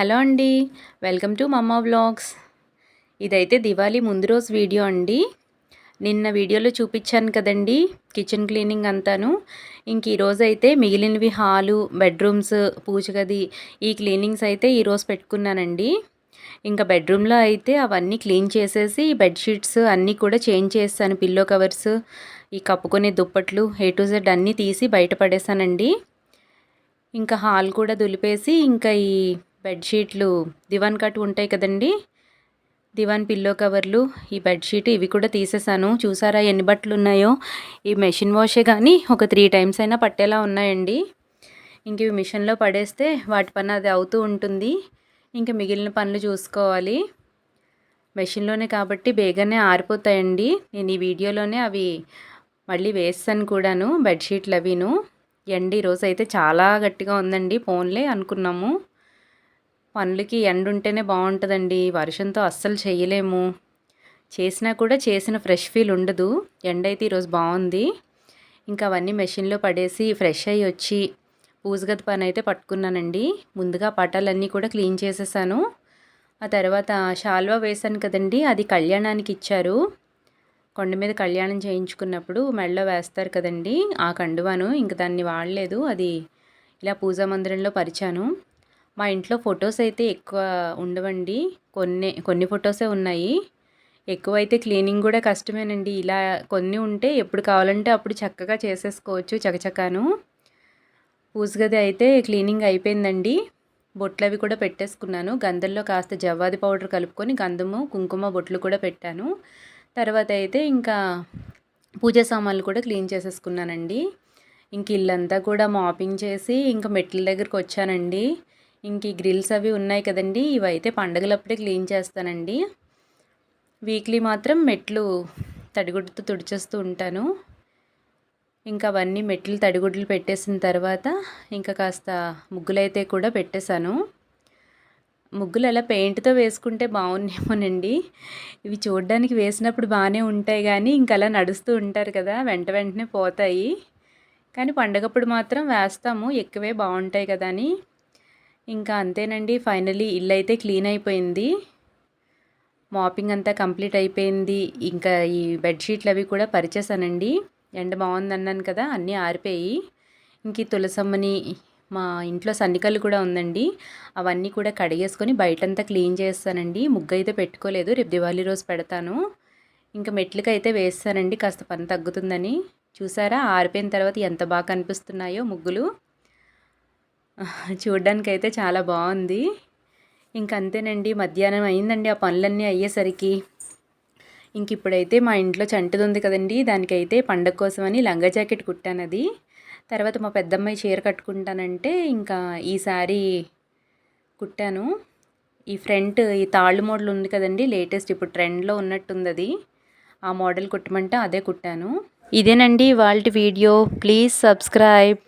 Hello అండి. Welcome to mamma vlogs. ఇదైతే దివాళీ ముందు రోజు వీడియో అండి. నిన్న వీడియోలో చూపించాను కదండి కిచెన్ క్లీనింగ్ అంతాను. ఇంక ఈరోజు అయితే మిగిలినవి హాలు బెడ్రూమ్స్ పూజ గది ఈ క్లీనింగ్స్ అయితే ఈరోజు పెట్టుకున్నానండి. ఇంకా బెడ్రూమ్లో అయితే అవన్నీ క్లీన్ చేసేసి బెడ్షీట్స్ అన్నీ కూడా చేంజ్ చేస్తాను పిల్లో కవర్స్ ఈ కప్పుకునే దుప్పట్లు ఏ టు జెడ్ అన్నీ తీసి బయట పడేసానండి ఇంకా హాల్ కూడా దులిపేసి ఇంకా ఈ బెడ్షీట్లు దివాన్ కట్ ఉంటాయి కదండి. దివాన్ పిల్లో కవర్లు ఈ బెడ్షీట్ ఇవి కూడా తీసేసాను. చూసారా ఎన్ని బట్టలు ఉన్నాయో? ఈ మెషిన్ వాషే కానీ ఒక త్రీ టైమ్స్ అయినా పట్టేలా ఉన్నాయండి. ఇంక ఇవి మిషన్లో పడేస్తే వాటి పని అది అవుతూ ఉంటుంది. ఇంకా మిగిలిన పనులు చూసుకోవాలి. మెషిన్లోనే కాబట్టి బేగానే ఆరిపోతాయండి. నేను ఈ వీడియోలోనే అవి మళ్ళీ వేస్తాను కూడాను బెడ్షీట్లు అవిను. ఎండి ఈరోజు అయితే చాలా గట్టిగా ఉందండి ఫోన్లే అనుకున్నాము. పనులకి ఎండ ఉంటేనే బాగుంటుందండి వర్షంతో అస్సలు చేయలేము. చేసినా కూడా చేసిన ఫ్రెష్ ఫీల్ ఉండదు. ఎండ అయితే ఈరోజు బాగుంది ఇంకా అవన్నీ మెషిన్లో పడేసి ఫ్రెష్ అయ్యి వచ్చి పూజగది పని అయితే పట్టుకున్నానండి. ముందుగా పటాలన్నీ కూడా క్లీన్ చేసేసాను. ఆ తర్వాత షాల్వా వేశాను కదండి. అది కళ్యాణానికి ఇచ్చారు. కొండ మీద కళ్యాణం చేయించుకున్నప్పుడు మెడలో వేస్తారు కదండి. ఆ కండువాను ఇంక దాన్ని వాడలేదు. అది ఇలా పూజా మందిరంలో పరిచాను. మా ఇంట్లో ఫొటోస్ అయితే ఎక్కువ ఉండవండి. కొన్ని కొన్ని ఫొటోసే ఉన్నాయి. ఎక్కువైతే క్లీనింగ్ కూడా కష్టమేనండి. ఇలా కొన్ని ఉంటే ఎప్పుడు కావాలంటే అప్పుడు చక్కగా చేసేసుకోవచ్చు చకచకాను. పూజ గది అయితే క్లీనింగ్ అయిపోయిందండి. బొట్లు అవి కూడా పెట్టేసుకున్నాను. గంధంలో కాస్త జవ్వాది పౌడర్ కలుపుకొని గంధము కుంకుమ బొట్లు కూడా పెట్టాను. తర్వాత అయితే ఇంకా పూజ సామాన్లు కూడా క్లీన్ చేసేసుకున్నానండి. ఇంక ఇల్లంతా కూడా మాపింగ్ చేసి ఇంకా మెట్ల దగ్గరికి వచ్చానండి ఇంక ఈ గ్రిల్స్ అవి ఉన్నాయి కదండి ఇవైతే పండగలప్పుడే క్లీన్ చేస్తానండి. వీక్లీ మాత్రం మెట్లు తడిగుడ్డుతో తుడిచేస్తూ ఉంటాను. ఇంకా అవన్నీ మెట్లు తడిగుడ్లు పెట్టేసిన తర్వాత ఇంకా కాస్త ముగ్గులైతే కూడా పెట్టేశాను. ముగ్గులు అలా పెయింట్తో వేసుకుంటే బాగున్నామోనండి. ఇవి చూడడానికి వేసినప్పుడు బాగానే ఉంటాయి కానీ ఇంకా అలా నడుస్తూ ఉంటారు కదా వెంట వెంటనే పోతాయి. కానీ పండగప్పుడు మాత్రం వేస్తాము ఎక్కువే బాగుంటాయి కదా అని. ఇంకా అంతేనండి ఫైనలీ ఇల్లు అయితే క్లీన్ అయిపోయింది. మాపింగ్ అంతా కంప్లీట్ అయిపోయింది. ఇంకా ఈ బెడ్షీట్లు అవి కూడా పరిచేసానండి. ఎండ బాగుంది అన్నాను కదా అన్నీ ఆరిపోయి. ఇంక తులసమ్మని మా ఇంట్లో సన్నికలు కూడా ఉందండి. అవన్నీ కూడా కడిగేసుకొని బయటంతా క్లీన్ చేస్తానండి. ముగ్గు అయితే పెట్టుకోలేదు రేపు దివాళీ రోజు పెడతాను. ఇంకా మెట్లకైతే వేస్తానండి కాస్త పని తగ్గుతుందని. చూసారా ఆరిపోయిన తర్వాత ఎంత బాగా కనిపిస్తున్నాయో ముగ్గులు. చూడ్డానికి అయితే చాలా బాగుంది. ఇంకంతేనండి మధ్యాహ్నం అయిందండి ఆ పనులన్నీ అయ్యేసరికి. ఇంక ఇప్పుడైతే మా ఇంట్లో చంటిది ఉంది కదండి దానికైతే పండగ కోసమని లంగా జాకెట్ కుట్టాను అది. తర్వాత మా పెద్దమ్మాయి చీర కట్టుకుంటానంటే ఇంకా ఈసారి కుట్టాను. ఈ ఫ్రంట్ ఈ తాళ్ళు మోడల్ ఉంది కదండి లేటెస్ట్ ఇప్పుడు ట్రెండ్లో ఉన్నట్టుంది అది ఆ మోడల్ కుట్టమంటే అదే కుట్టాను. ఇదేనండి వాళ్ళ వీడియో. Please subscribe.